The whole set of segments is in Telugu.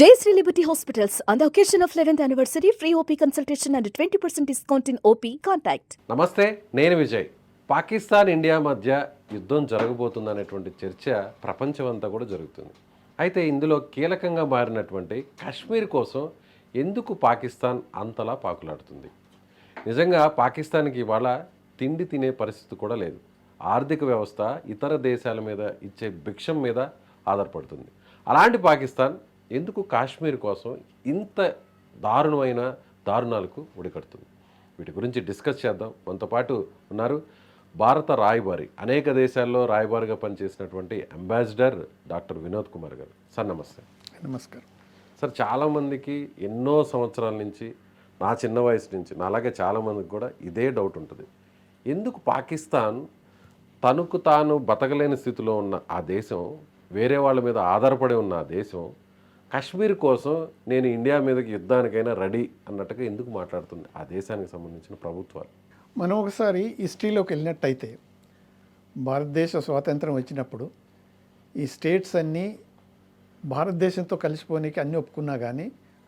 Jayasree Liberty Hospitals, on the occasion of 11th anniversary, free OP consultation and 20% discount in OP. Contact. నమస్తే నేను విజయ్ పాకిస్తాన్ ఇండియా మధ్య యుద్ధం జరగబోతుందనేటువంటి చర్చ ప్రపంచమంతా కూడా జరుగుతుంది అయితే ఇందులో కీలకంగా మారినటువంటి కాశ్మీర్ కోసం ఎందుకు పాకిస్తాన్ అంతలా పాకులాడుతుంది నిజంగా పాకిస్తాన్కి ఇవాళ తిండి తినే పరిస్థితి కూడా లేదు ఆర్థిక వ్యవస్థ ఇతర దేశాల మీద ఇచ్చే భిక్షం మీద ఆధారపడుతుంది అలాంటి పాకిస్తాన్ ఎందుకు కాశ్మీర్ కోసం ఇంత దారుణమైన దారుణాలకు ఒడికడుతుంది వీటి గురించి డిస్కస్ చేద్దాం. మనతో పాటు ఉన్నారు భారత రాయబారి అనేక దేశాల్లో రాయబారిగా పనిచేసినటువంటి అంబాసిడర్ డాక్టర్ వినోద్ కుమార్ గారు. సార్ నమస్తే. నమస్కారం. సార్ చాలామందికి ఎన్నో సంవత్సరాల నుంచి నా చిన్న వయసు నుంచి నా అలాగే చాలామందికి కూడా ఇదే డౌట్ ఉంటుంది. ఎందుకు పాకిస్తాన్ తనకు తాను బతకలేని స్థితిలో ఉన్న ఆ దేశం వేరే వాళ్ళ మీద ఆధారపడి ఉన్న ఆ దేశం కాశ్మీర్ కోసం నేను ఇండియా మీదకి యుద్ధానికైనా రెడీ అన్నట్టుగా ఎందుకు మాట్లాడుతుంది? ఆ దేశానికి సంబంధించిన ప్రభుత్వాలు. మనం ఒకసారి హిస్టరీలోకి వెళ్ళినట్టయితే భారతదేశ స్వాతంత్రం వచ్చినప్పుడు ఈ స్టేట్స్ అన్నీ భారతదేశంతో కలిసిపోనీకి అన్నీ ఒప్పుకున్నా కానీ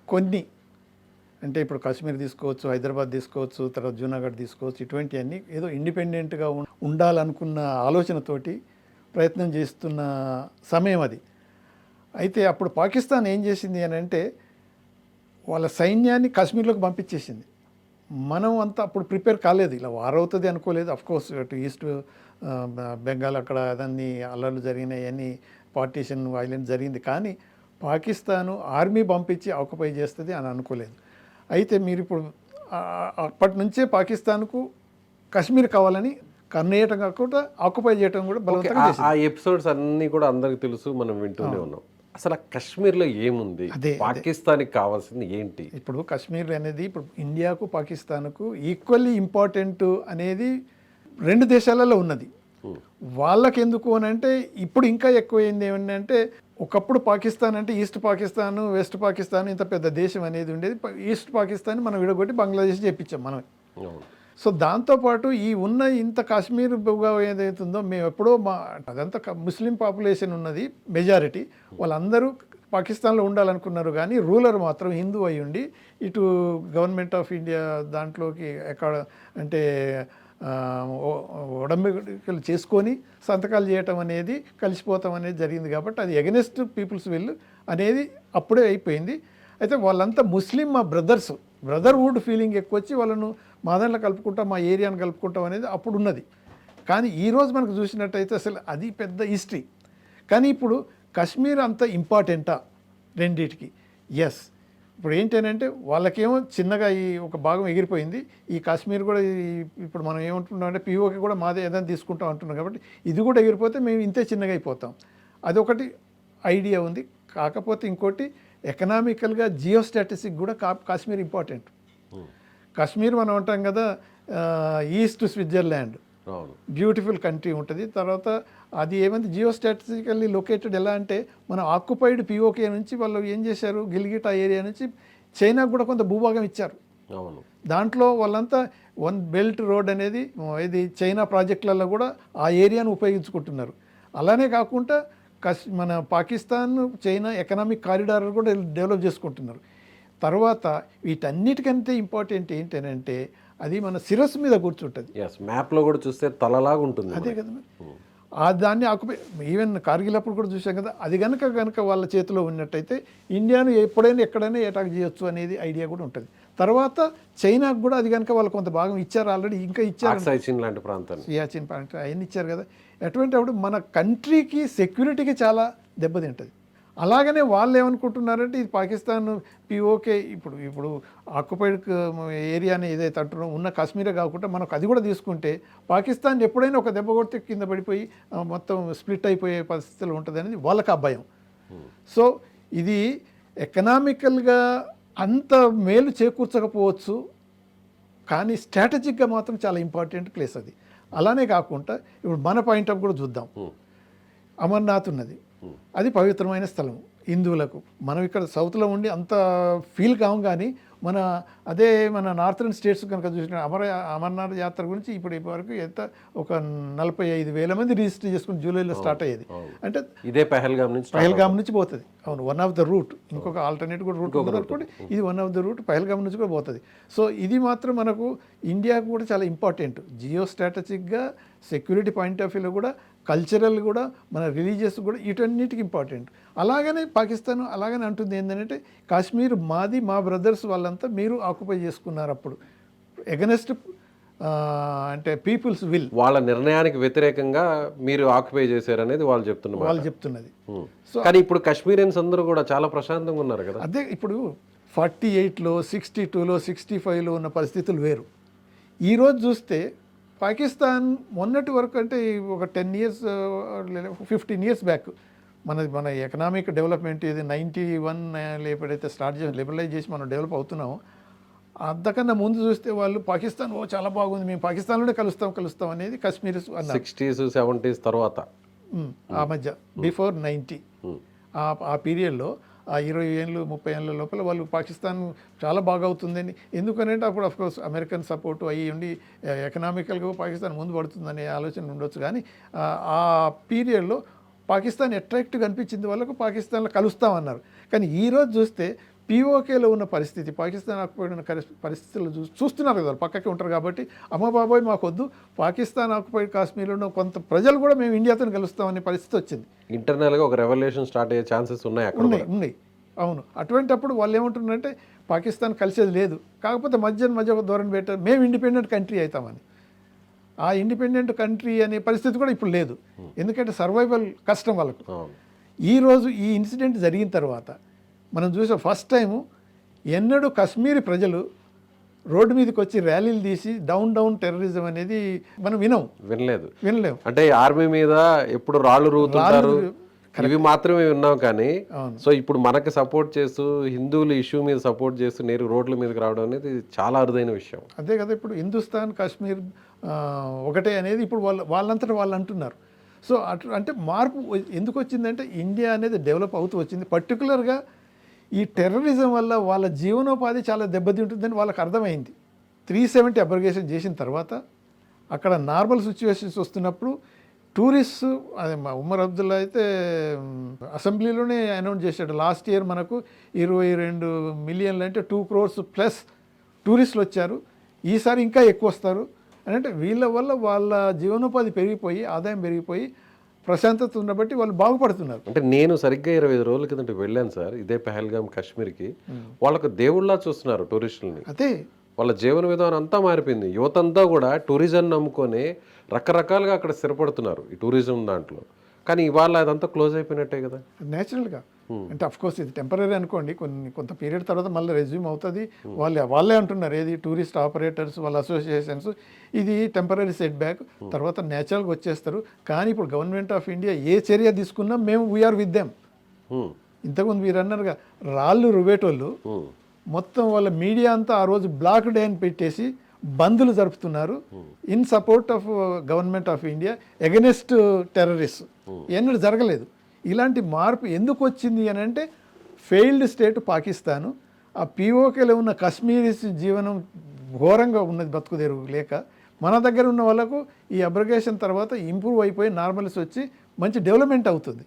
కొన్ని అంటే ఇప్పుడు కాశ్మీర్ తీసుకోవచ్చు హైదరాబాద్ తీసుకోవచ్చు తర్వాత జూనాగఢ్ తీసుకోవచ్చు ఇటువంటివన్నీ ఏదో ఇండిపెండెంట్గా ఉండాలనుకున్న ఆలోచనతోటి ప్రయత్నం చేస్తున్న సమయం అది. అయితే అప్పుడు పాకిస్తాన్ ఏం చేసింది అని అంటే వాళ్ళ సైన్యాన్ని కాశ్మీర్లోకి పంపించేసింది. మనం అంతా అప్పుడు ప్రిపేర్ కాలేదు. ఇలా వార్ అవుతుంది అనుకోలేదు. అఫ్ కోర్స్ అటు ఈస్ట్ బెంగాల్ అక్కడ అదన్నీ అల్లర్లు జరిగినాయి అన్ని పార్టీషన్ వైలెన్స్ జరిగింది. కానీ పాకిస్తాను ఆర్మీ పంపించి ఆక్యుపై చేస్తుంది అని అనుకోలేదు. అయితే మీరు ఇప్పుడు అప్పటి నుంచే పాకిస్తాన్కు కాశ్మీర్ కావాలని కర్ణాటక కూడా ఆక్యుపై చేయడం కూడా బలవంతంగా ఆ ఎపిసోడ్స్ అన్నీ కూడా అందరికి తెలుసు. మనం వింటూనే ఉన్నాం. అసలు కాశ్మీర్లో ఏముంది? అదే. పాకిస్తాన్కి కావాల్సింది ఏంటి? ఇప్పుడు కాశ్మీర్ అనేది ఇప్పుడు ఇండియాకు పాకిస్తాన్కు ఈక్వల్లీ ఇంపార్టెంట్ అనేది రెండు దేశాలలో ఉన్నది. వాళ్ళకి ఎందుకు అని అంటే ఇప్పుడు ఇంకా ఎక్కువైంది ఏమంటే ఒకప్పుడు పాకిస్తాన్ అంటే ఈస్ట్ పాకిస్తాన్ వెస్ట్ పాకిస్తాన్ ఇంత పెద్ద దేశం అనేది ఉండేది. ఈస్ట్ పాకిస్తాన్ మనం విడగొట్టి బంగ్లాదేశ్ చేపించాం మనం అవును. సో దాంతోపాటు ఈ ఉన్న ఇంత కాశ్మీర్ ఏదైతుందో మేము ఎప్పుడో మా అదంతా ముస్లిం పాపులేషన్ ఉన్నది మెజారిటీ వాళ్ళందరూ పాకిస్తాన్లో ఉండాలనుకున్నారు కానీ రూలర్ మాత్రం హిందూ అయి ఉండి ఇటు గవర్నమెంట్ ఆఫ్ ఇండియా దాంట్లోకి ఎక్కడ అంటే ఉడంబికలు చేసుకొని సంతకాలు చేయటం అనేది కలిసిపోతాం అనేది జరిగింది కాబట్టి అది ఎగనెస్ట్ పీపుల్స్ విల్ అనేది అప్పుడే అయిపోయింది. అయితే వాళ్ళంతా ముస్లిం మా బ్రదర్స్ బ్రదర్హుడ్ ఫీలింగ్ ఎక్కువ వచ్చి వాళ్ళను మా దాంట్లో కలుపుకుంటాం మా ఏరియాను కలుపుకుంటాం అనేది అప్పుడు ఉన్నది కానీ ఈరోజు మనకు చూసినట్టయితే అసలు అది పెద్ద హిస్టరీ. కానీ ఇప్పుడు కాశ్మీర్ అంత ఇంపార్టెంటా రెండిటికి? ఎస్ ఇప్పుడు ఏంటంటే వాళ్ళకేమో చిన్నగా ఈ ఒక భాగం ఎగిరిపోయింది. ఈ కాశ్మీర్ కూడా ఇప్పుడు మనం ఏమంటున్నాం అంటే పీఓకి కూడా మాదే ఏదైనా తీసుకుంటాం అంటున్నాం కాబట్టి ఇది కూడా ఎగిరిపోతే మేము ఇంతే చిన్నగా అయిపోతాం. అదొకటి ఐడియా ఉంది. కాకపోతే ఇంకోటి ఎకనామికల్గా జియో స్టాటిస్టిక్ కూడా కా కాశ్మీర్ ఇంపార్టెంట్. Hmm. కాశ్మీర్ మనం అంటాం కదా ఈస్ట్ స్విట్జర్లాండ్. అవును. బ్యూటిఫుల్ కంట్రీ ఉంటుంది. తర్వాత అది ఏమంది జియో స్టాటిస్టికల్లీ లొకేటెడ్ ఎలా అంటే మనం ఆక్యుపైడ్ పిఓకే నుంచి వాళ్ళు ఏం చేశారు గిల్గిటా ఏరియా నుంచి చైనాకు కూడా కొంత భూభాగం ఇచ్చారు. దాంట్లో వాళ్ళంతా వన్ బెల్ట్ రోడ్ అనేది ఇది చైనా ప్రాజెక్టులలో కూడా ఆ ఏరియాను ఉపయోగించుకుంటున్నారు. అలానే కాకుండా కస్ మన పాకిస్తాన్ చైనా ఎకనామిక్ కారిడార్ కూడా డెవలప్ చేసుకుంటున్నారు. తర్వాత వీటన్నిటికంటే ఇంపార్టెంట్ ఏంటంటే అది మన శిరస్సు మీద కూర్చుంటుంది. మ్యాప్లో కూడా చూస్తే తలలాగా ఉంటుంది అదే కదా మరి. ఆ దాన్ని ఆకుపై ఈవెన్ కార్గిల్ అప్పుడు కూడా చూసాం కదా అది కనుక కనుక వాళ్ళ చేతిలో ఉన్నట్టయితే ఇండియాను ఎప్పుడైనా ఎక్కడైనా అటాక్ చేయొచ్చు అనేది ఐడియా కూడా ఉంటుంది. తర్వాత చైనాకు కూడా అది కనుక వాళ్ళు కొంత భాగం ఇచ్చారు ఆల్రెడీ ఇంకా ఇచ్చారు. ఆక్సైచిన్ లాంటి ప్రాంతాన్ని. సియాచిన్ పాయింట్ అవన్నీ ఇచ్చారు కదా. ఎటువంటి అప్పుడు మన కంట్రీకి సెక్యూరిటీకి చాలా దెబ్బతింటుంది. అలాగనే వాళ్ళు ఏమనుకుంటున్నారంటే ఇది పాకిస్తాన్ పిఓకే ఇప్పుడు ఇప్పుడు ఆక్యుపైడ్ ఏరియాని ఏదైతే అంటున్నాం ఉన్న కాశ్మీరే కాకుండా మనకు అది కూడా తీసుకుంటే పాకిస్తాన్ ఎప్పుడైనా ఒక దెబ్బ కొడితే కింద పడిపోయి మొత్తం స్ప్లిట్ అయిపోయే పరిస్థితులు ఉంటుంది అనేది వాళ్ళకి ఆ భయం. సో ఇది ఎకనామికల్గా అంత మేలు చేకూర్చకపోవచ్చు కానీ స్ట్రాటజిక్గా మాత్రం చాలా ఇంపార్టెంట్ ప్లేస్ అది. అలానే కాకుండా ఇప్పుడు మన పాయింట్ ఆఫ్ కూడా చూద్దాం. అమర్నాథ్ ఉన్నది. అది పవిత్రమైన స్థలం హిందువులకు. మనం ఇక్కడ సౌత్లో ఉండి అంత ఫీల్ కాము కానీ మన అదే మన నార్థన్ స్టేట్స్ కనుక చూసిన అమర అమర్నాథ్ యాత్ర గురించి ఇప్పుడు వరకు ఎంత ఒక నలభై ఐదు వేల మంది రిజిస్టర్ చేసుకుని జూలైలో స్టార్ట్ అయ్యేది. అంటే ఇదే పెహల్గాం నుంచి పహల్గామ్ నుంచి పోతుంది. అవును వన్ ఆఫ్ ద రూట్ ఇంకొక ఆల్టర్నేట్ కూడా రూట్ అనుకోండి ఇది one of the route Pahalgam నుంచి కూడా పోతుంది. సో ఇది మాత్రం మనకు ఇండియాకు కూడా చాలా ఇంపార్టెంట్ జియో స్ట్రాటజిక్గా సెక్యూరిటీ పాయింట్ ఆఫ్ వ్యూలో కూడా కల్చరల్ కూడా మన రిలీజియస్ కూడా వీటన్నిటికి ఇంపార్టెంట్. అలాగనే పాకిస్తాన్ అలాగనే అంటుంది ఏంటంటే కాశ్మీర్ మాది మా బ్రదర్స్ వాళ్ళంతా మీరు ఆక్యుపై చేసుకున్నారు అప్పుడు. ఎగనెస్ట్ అంటే పీపుల్స్ విల్ వాళ్ళ నిర్ణయానికి వ్యతిరేకంగా మీరు ఆక్యుపై చేశారనేది వాళ్ళు చెప్తున్నారు వాళ్ళు చెప్తున్నది. కానీ ఇప్పుడు కశ్మీరియన్స్ అందరూ కూడా చాలా ప్రశాంతంగా ఉన్నారు కదా. అదే ఇప్పుడు ఫార్టీ ఎయిట్లో సిక్స్టీ టూలో సిక్స్టీ ఫైవ్లో ఉన్న పరిస్థితులు వేరు. ఈరోజు చూస్తే పాకిస్తాన్ మొన్నటి వరకు అంటే ఒక ten years fifteen years back మన మన ఎకనామిక్ డెవలప్మెంట్ ఇది నైంటీ వన్ ఎప్పుడైతే స్టార్ట్ చేసి లిబరలైజ్ చేసి మనం డెవలప్ అవుతున్నామో. అంతకన్నా ముందు చూస్తే వాళ్ళు పాకిస్తాన్ ఓ చాలా బాగుంది మేము పాకిస్తాన్లోనే కలుస్తాం కలుస్తాం అనేది కశ్మీర్ సిక్స్టీస్ సెవెంటీస్ తర్వాత. ఆ మధ్య బిఫోర్ నైంటీ ఆ ఆ పీరియడ్లో ఆ ఇరవై ఏళ్ళు ముప్పై ఏళ్ళ లోపల వాళ్ళు పాకిస్తాన్ చాలా బాగా అవుతుందని. ఎందుకనంటే అప్పుడు అఫ్కోర్స్ అమెరికన్ సపోర్ట్ అయ్యి ఉండి ఎకనామికల్గా పాకిస్తాన్ ముందు పడుతుందనే ఆలోచన ఉండొచ్చు. కానీ ఆ, ఆ పీరియడ్లో పాకిస్తాన్ అట్రాక్టివ్గా అనిపించింది వాళ్ళకు పాకిస్తాన్లో కలుస్తామన్నారు. కానీ ఈరోజు చూస్తే పీఓకేలో ఉన్న పరిస్థితి పాకిస్తాన్ ఆక్యుపైడ్ పరిస్థితులు చూ చూస్తున్నారు కదా వాళ్ళు పక్కకే ఉంటారు కాబట్టి అమ్మ బాబాయ్ మాకొద్దు. పాకిస్తాన్ ఆక్యుపైడ్ కాశ్మీర్లో ఉన్న కొంత ప్రజలు కూడా మేము ఇండియాతో కలుస్తామనే పరిస్థితి వచ్చింది. ఇంటర్నల్గా ఒక రెవల్యూషన్ స్టార్ట్ అయ్యే ఛాన్సెస్ ఉన్నాయి ఉన్నాయి ఉన్నాయి. అవును. అటువంటప్పుడు వాళ్ళు ఏమంటున్నారంటే పాకిస్తాన్ కలిసేది లేదు. కాకపోతే మధ్య మధ్య ఒక ధోరణి పెట్టారు. మేము ఇండిపెండెంట్ కంట్రీ అవుతామని. ఆ ఇండిపెండెంట్ కంట్రీ అనే పరిస్థితి కూడా ఇప్పుడు లేదు. ఎందుకంటే సర్వైవల్ కష్టం వాళ్ళకు. ఈరోజు ఈ ఇన్సిడెంట్ జరిగిన తర్వాత మనం చూసే ఫస్ట్ టైము ఎన్నడూ కాశ్మీరీ ప్రజలు రోడ్డు మీదకి వచ్చి ర్యాలీలు తీసి డౌన్ డౌన్ టెర్రరిజం అనేది మనం వినం వినలేదు. వినలేం అంటే ఆర్మీ మీద ఎప్పుడు రాళ్ళు రూతుంటారు? ఇవి మాత్రమే విన్నాం కానీ. సో ఇప్పుడు మనకి సపోర్ట్ చేస్తూ హిందువులు ఇష్యూ మీద సపోర్ట్ చేస్తూ నేరు రోడ్ల మీదకి రావడం అనేది చాలా అరుదైన విషయం. అదే కదా ఇప్పుడు హిందుస్థాన్ కాశ్మీర్ ఒకటే అనేది ఇప్పుడు వాళ్ళు వాళ్ళంతటా వాళ్ళు అంటున్నారు. సో అటు అంటే మార్పు ఎందుకు వచ్చిందంటే ఇండియా అనేది డెవలప్ అవుతూ వచ్చింది. పర్టికులర్గా ఈ టెర్రరిజం వల్ల వాళ్ళ జీవనోపాధి చాలా దెబ్బతింటుందని వాళ్ళకి అర్థమైంది. త్రీ సెవెంటీ అబ్రిగేషన్ చేసిన తర్వాత అక్కడ నార్మల్ సిచ్యువేషన్స్ వస్తున్నప్పుడు టూరిస్ట్ అదే మా ఉమర్ అబ్దుల్లా అయితే అసెంబ్లీలోనే అనౌన్స్ చేశాడు. లాస్ట్ ఇయర్ మనకు ఇరవై రెండు మిలియన్లు అంటే టూ క్రోర్స్ ప్లస్ టూరిస్టులు వచ్చారు. ఈసారి ఇంకా ఎక్కువ వస్తారు. అని అంటే వీళ్ళ వల్ల వాళ్ళ జీవనోపాధి పెరిగిపోయి ఆదాయం పెరిగిపోయి ప్రశాంతత ఉన్నబట్టి వాళ్ళు బాగుపడుతున్నారు. అంటే నేను సరిగ్గా ఇరవై ఐదు రోజుల కిందట వెళ్ళాను సార్ ఇదే పెహల్గాం కాశ్మీర్కి. వాళ్ళకు దేవుళ్ళ చూస్తున్నారు టూరిస్టులని. అదే. వాళ్ళ జీవన విధానం అంతా మారిపోయింది. యువత అంతా కూడా టూరిజం నమ్ముకొని రకరకాలుగా అక్కడ స్థిరపడుతున్నారు ఈ టూరిజం దాంట్లో. కానీ ఇవాళ అదంతా క్లోజ్ అయిపోయినట్టే కదా. న్యాచురల్గా అంటే అఫ్ కోర్స్ ఇది టెంపరీ అనుకోండి. కొన్ని కొంత పీరియడ్ తర్వాత మళ్ళీ రెజ్యూమ్ అవుతుంది. వాళ్ళే వాళ్ళే అంటున్నారు. ఏది? టూరిస్ట్ ఆపరేటర్స్ వాళ్ళ అసోసియేషన్స్ ఇది టెంపరీ సెట్ బ్యాక్ తర్వాత న్యాచురల్గా వచ్చేస్తారు. కానీ ఇప్పుడు గవర్నమెంట్ ఆఫ్ ఇండియా ఏ చర్య తీసుకున్నా మేము వీఆర్ విత్ దెమ్ హ్మ్. ఇంతకుముందు మీరు అన్నారుగా రాళ్ళు రువేటోళ్ళు హ్మ్. మొత్తం వాళ్ళ మీడియా అంతా ఆ రోజు బ్లాక్ డే అని పెట్టేసి బందులు జరుపుతున్నారు. In support of government of India against terrorist ఎన్నడూ జరగలేదు. ఇలాంటి మార్పు ఎందుకు వచ్చింది అని అంటే ఫెయిల్డ్ స్టేట్ పాకిస్తాను. ఆ పీఓకేలో ఉన్న కశ్మీరీస్ జీవనం ఘోరంగా ఉన్నది బతుకుదేరు లేక మన దగ్గర ఉన్న వాళ్ళకు ఈ అబ్రగేషన్ తర్వాత ఇంప్రూవ్ అయిపోయి నార్మల్స్ వచ్చి మంచి డెవలప్మెంట్ అవుతుంది.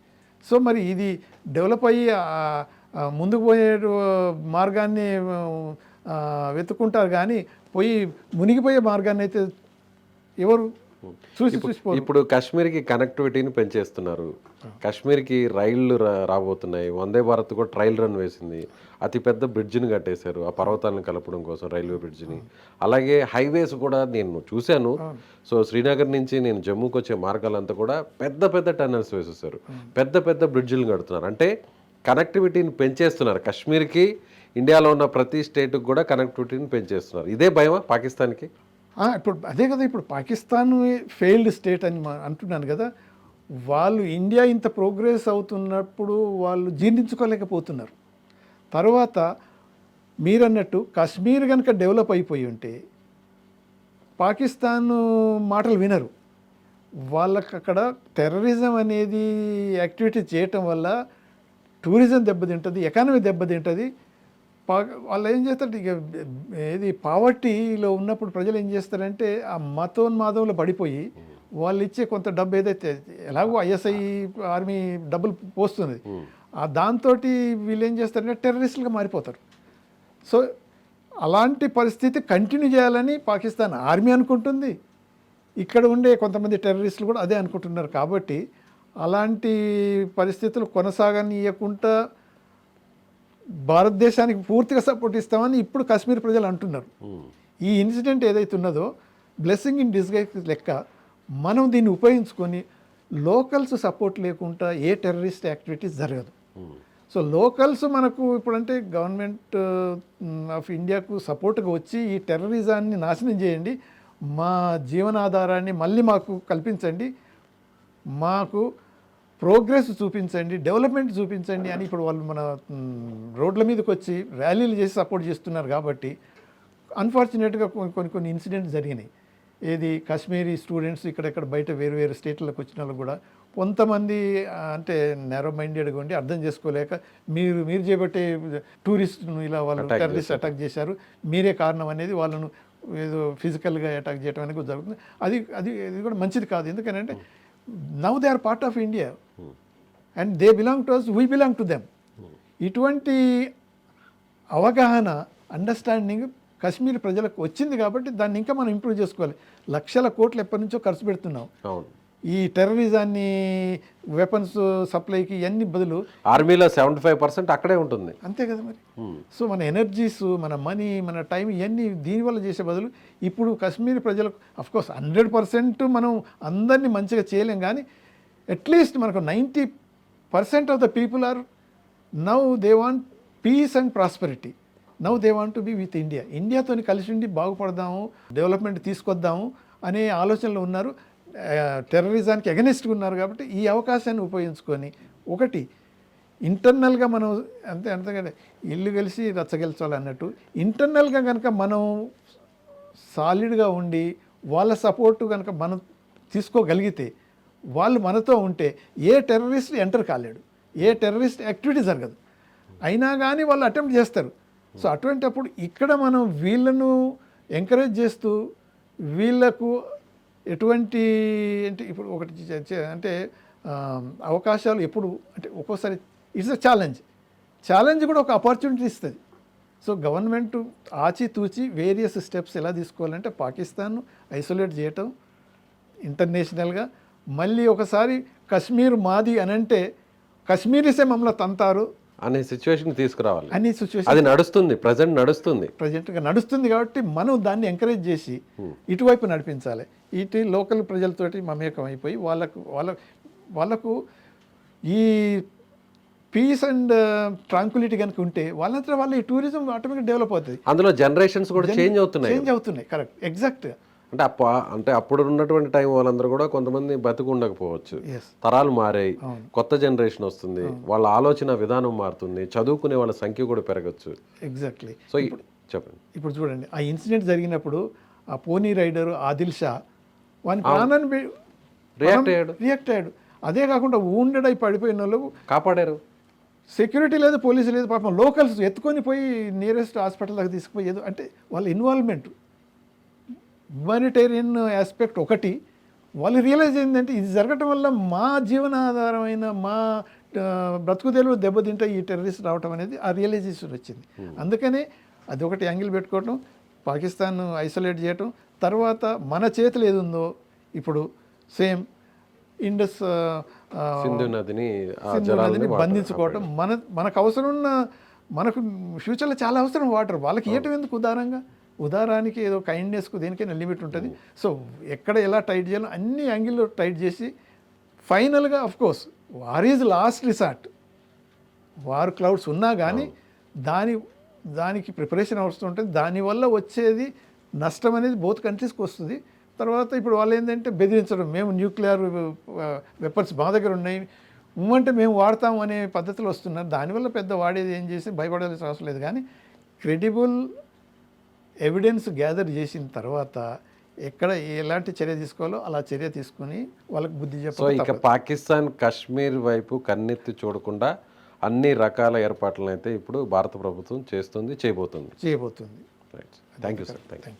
సో మరి ఇది డెవలప్ అయ్యి ముందుకు పోయే మార్గాన్ని వెతుక్కుంటారు కానీ పోయి మునిగిపోయే మార్గాన్ని అయితే ఎవరు ఇప్పుడు కాశ్మీర్కి కనెక్టివిటీని పెంచేస్తున్నారు. కాశ్మీర్కి రైళ్ళు రాబోతున్నాయి. వందే భారత్ కూడా ట్రయల్ రన్ వేసింది. అతిపెద్ద బ్రిడ్జిని కట్టేశారు. ఆ పర్వతాలను కలపడం కోసం రైల్వే బ్రిడ్జిని. అలాగే హైవేస్ కూడా నేను చూశాను. సో శ్రీనగర్ నుంచి నేను జమ్మూకి వచ్చే మార్గాలంతా కూడా పెద్ద పెద్ద టన్నల్స్ వేసేసారు. పెద్ద పెద్ద బ్రిడ్జిలు కడుతున్నారు. అంటే కనెక్టివిటీని పెంచేస్తున్నారు. కాశ్మీర్కి ఇండియాలో ఉన్న ప్రతి స్టేట్కి కూడా కనెక్టివిటీని పెంచేస్తున్నారు. ఇదే భయమా పాకిస్తాన్కి? ఇప్పుడు అదే కదా ఇప్పుడు పాకిస్తాన్ ఫెయిల్డ్ స్టేట్ అని మా- అంటున్నాను కదా వాళ్ళు ఇండియా ఇంత ప్రోగ్రెస్ అవుతున్నప్పుడు వాళ్ళు జీర్ణించుకోలేకపోతున్నారు. తర్వాత మీరన్నట్టు కాశ్మీర్ కనుక డెవలప్ అయిపోయి ఉంటే పాకిస్తాన్ మాటలు వినరు. వాళ్ళకి అక్కడ టెర్రరిజం అనేది యాక్టివిటీ చేయటం వల్ల టూరిజం దెబ్బతింటుంది ఎకానమీ దెబ్బతింటుంది వాళ్ళు ఏం చేస్తారు ఇక ఏది పావర్టీలో ఉన్నప్పుడు ప్రజలు ఏం చేస్తారంటే ఆ మతోన్మాదంలో పడిపోయి వాళ్ళు ఇచ్చే కొంత డబ్బు ఏదైతే ఎలాగో ఐఎస్ఐ ఆర్మీ డబ్బులు పోస్తుంది. ఆ దాంతో వీళ్ళు ఏం చేస్తారంటే టెర్రరిస్టులుగా మారిపోతారు. సో అలాంటి పరిస్థితి కంటిన్యూ చేయాలని పాకిస్తాన్ ఆర్మీ అనుకుంటుంది. ఇక్కడ ఉండే కొంతమంది టెర్రరిస్టులు కూడా అదే అనుకుంటున్నారు. కాబట్టి అలాంటి పరిస్థితులు కొనసాగనీయకుండా భారతదేశానికి పూర్తిగా సపోర్ట్ ఇస్తామని ఇప్పుడు కాశ్మీర్ ప్రజలు అంటున్నారు. ఈ ఇన్సిడెంట్ ఏదైతే ఉన్నదో బ్లెస్సింగ్ ఇన్ డిస్గైజ్ లెక్క మనం దీన్ని ఉపయోగించుకొని లోకల్స్ సపోర్ట్ లేకుండా ఏ టెర్రరిస్ట్ యాక్టివిటీస్ జరగదు. సో లోకల్స్ మనకు ఇప్పుడంటే గవర్నమెంట్ ఆఫ్ ఇండియాకు సపోర్ట్గా వచ్చి ఈ టెర్రరిజాన్ని నాశనం చేయండి మా జీవనాధారాన్ని మళ్ళీ మాకు కల్పించండి మాకు ప్రోగ్రెస్ చూపించండి డెవలప్మెంట్ చూపించండి అని ఇప్పుడు వాళ్ళు మన రోడ్ల మీదకి వచ్చి ర్యాలీలు చేసి సపోర్ట్ చేస్తున్నారు కాబట్టి అన్ఫార్చునేట్గా కొన్ని కొన్ని కొన్ని ఇన్సిడెంట్స్ జరిగినాయి. ఏది కాశ్మీరీ స్టూడెంట్స్ ఇక్కడెక్కడ బయట వేరు వేరు స్టేట్లకు వచ్చిన వాళ్ళు కూడా కొంతమంది అంటే నేరో మైండెడ్గా ఉండి అర్థం చేసుకోలేక మీరు మీరు చేపట్టే టూరిస్ట్ను ఇలా వాళ్ళు టెర్రరిస్ట్ అటాక్ చేశారు. మీరే కారణం అనేది వాళ్ళను ఏదో ఫిజికల్గా అటాక్ చేయడం అనేది జరుగుతుంది. అది అది ఇది కూడా మంచిది కాదు. ఎందుకంటే now they are part of India and they belong to us we belong to them ఇటువంటి అవగాహన అండర్స్టాండింగ్ కాశ్మీర్ ప్రజలకు వచ్చింది కాబట్టి దాన్ని ఇంకా మనం ఇంప్రూవ్ చేసుకోవాలి. లక్షల కోట్లు ఎప్పటి నుంచో ఖర్చు పెడుతున్నాం. ఈ టెర్రరిజాన్ని వెపన్స్ సప్లైకి ఇవన్నీ బదులు? ఆర్మీలో సెవెంటీ ఫైవ్ పర్సెంట్ అక్కడే ఉంటుంది. అంతే కదా మరి? సో మన ఎనర్జీస్ మన మనీ మన టైం ఇవన్నీ దీనివల్ల చేసే బదులు ఇప్పుడు కాశ్మీర్ ప్రజలకు అఫ్కోర్స్ హండ్రెడ్ పర్సెంట్ మనం అందరినీ మంచిగా చేయలేం కానీ అట్లీస్ట్ మనకు ninety percent of the people are now they want peace and prosperity now they want to be with India ఇండియాతో కలిసి ఉండి బాగుపడదాము డెవలప్మెంట్ తీసుకొద్దాము అనే ఆలోచనలో ఉన్నారు. టెర్రరిజానికి ఎగనిస్ట్గా ఉన్నారు కాబట్టి ఈ అవకాశాన్ని ఉపయోగించుకొని ఒకటి ఇంటర్నల్గా మనం అంతే అంతే ఇల్లు కలిసి రచ్చగెలిచాలి అన్నట్టు ఇంటర్నల్గా కనుక మనం సాలిడ్గా ఉండి వాళ్ళ సపోర్టు కనుక మనం తీసుకోగలిగితే వాళ్ళు మనతో ఉంటే ఏ టెర్రరిస్ట్ ఎంటర్ కాలేడు. ఏ టెర్రరిస్ట్ యాక్టివిటీ జరగదు. అయినా కానీ వాళ్ళు అటెంప్ట్ చేస్తారు. సో అటువంటప్పుడు ఇక్కడ మనం వీళ్ళను ఎంకరేజ్ చేస్తూ వీళ్ళకు ఎటువంటి అంటే ఇప్పుడు ఒకటి అంటే అవకాశాలు ఎప్పుడు అంటే ఒక్కోసారి ఇట్స్ అ ఛాలెంజ్. ఛాలెంజ్ కూడా ఒక ఆపర్చునిటీ ఇస్తుంది. సో గవర్నమెంట్ ఆచితూచి వేరియస్ స్టెప్స్ ఎలా తీసుకోవాలంటే పాకిస్తాన్ను ఐసోలేట్ చేయటం ఇంటర్నేషనల్గా. మళ్ళీ ఒకసారి కశ్మీర్ మాది అని అంటే కశ్మీరీసే మమ్మల్ని తంతారు. అనే సిచ్యువేషన్ తీసుకురావాలి. అనే సిచ్యువేషన్ అది నడుస్తుంది ప్రజెంట్ నడుస్తుంది. ప్రజెంట్గా నడుస్తుంది కాబట్టి మనం దాన్ని ఎంకరేజ్ చేసి ఇటువైపు నడిపించాలి. ఇటు లోకల్ ప్రజలతోటి మమేకం అయిపోయి వాళ్ళకు వాళ్ళ వాళ్ళకు ఈ పీస్ అండ్ ట్రాంక్యులిటీ కనుక ఉంటే వాళ్ళంతా వాళ్ళ ఈ టూరిజం ఆటోమేటిక్ డెవలప్ అవుతుంది. అందులో జనరేషన్స్ కూడా చేంజ్ అవుతున్నాయి. చేంజ్ అవుతున్నాయి. కరెక్ట్ ఎగ్జాక్ట్ అంటే అప్ప అంటే అప్పుడు ఉన్నటువంటి టైం వాళ్ళందరూ కూడా కొంతమంది బతుకు ఉండకపోవచ్చు తరాలు మారాయి. కొత్త జనరేషన్ వస్తుంది. వాళ్ళ ఆలోచన విధానం మారుతుంది. చదువుకునే వాళ్ళ సంఖ్య కూడా పెరగచ్చు. ఎగ్జాక్ట్లీ సో చెప్పండి. ఇప్పుడు చూడండి ఆ ఇన్సిడెంట్ జరిగినప్పుడు ఆ పోనీ రైడర్ ఆదిల్ షా వాని ప్రాణాన్ని రియాక్ట్ అయ్యాడు. రియాక్ట్ అయ్యాడు. అదే కాకుండా wounded అయి పడిపోయిన వాళ్ళు కాపాడారు. సెక్యూరిటీ లేదు పోలీసు లేదు పాపం లోకల్స్ ఎత్తుకొని పోయి నియరెస్ట్ హాస్పిటల్ దాకా తీసుకుపోయి ఏదో అంటే వాళ్ళ ఇన్వాల్వ్మెంట్ హ్యుమానిటేరియన్ ఆస్పెక్ట్ ఒకటి. వాళ్ళు రియలైజ్ ఏంటంటే ఇది జరగటం వల్ల మా జీవనాధారమైన మా ఆ, బ్రతుకు తెలుగు దెబ్బతింటే ఈ టెర్రరిస్ట్ రావటం అనేది ఆ రియలైజేషన్ వచ్చింది. అందుకనే అది ఒకటి యాంగిల్ పెట్టుకోవటం పాకిస్తాన్ ఐసోలేట్ చేయటం తర్వాత మన చేతులు ఏది ఉందో ఇప్పుడు సేమ్ ఇండస్ సింధు నదిని సింధు నదిని బంధించుకోవటం. మన మనకు అవసరం ఉన్న మనకు ఫ్యూచర్లో చాలా అవసరం వాటర్. వాళ్ళకి ఇవ్వటం ఎందుకు ఉదారంగా? ఉదారానికి ఏదో కైండ్నెస్కు దేనికైనా లిమిట్ ఉంటుంది. సో ఎక్కడ ఎలా టైట్ చేయాలో అన్ని యాంగిల్లో టైట్ చేసి ఫైనల్గా of course war is last resort war clouds ఉన్నా కానీ దాని దానికి ప్రిపరేషన్ అవసరం ఉంటుంది. దానివల్ల వచ్చేది నష్టం అనేది బోత్ కంట్రీస్కి వస్తుంది. తర్వాత ఇప్పుడు వాళ్ళు ఏంటంటే బెదిరించడం మేము న్యూక్లియర్ వెపన్స్ మా దగ్గర ఉన్నాయి. అంటే మేము వాడతాం అనే పద్ధతులు వస్తున్నారు. దానివల్ల పెద్ద వాడేది ఏం చేసి భయపడాల్సిన అవసరం లేదు. కానీ క్రెడిబుల్ ఎవిడెన్స్ గ్యాదర్ చేసిన తర్వాత ఎక్కడ ఎలాంటి చర్య తీసుకోవాలో అలా చర్య తీసుకుని వాళ్ళకి బుద్ధి సో చెప్పాలి ఇక పాకిస్తాన్ కశ్మీర్ వైపు కన్నెత్తి చూడకుండా అన్ని రకాల ఏర్పాట్లను అయితే ఇప్పుడు భారత ప్రభుత్వం చేస్తుంది చేయబోతుంది. చేయబోతుంది. Right thank you sir thank you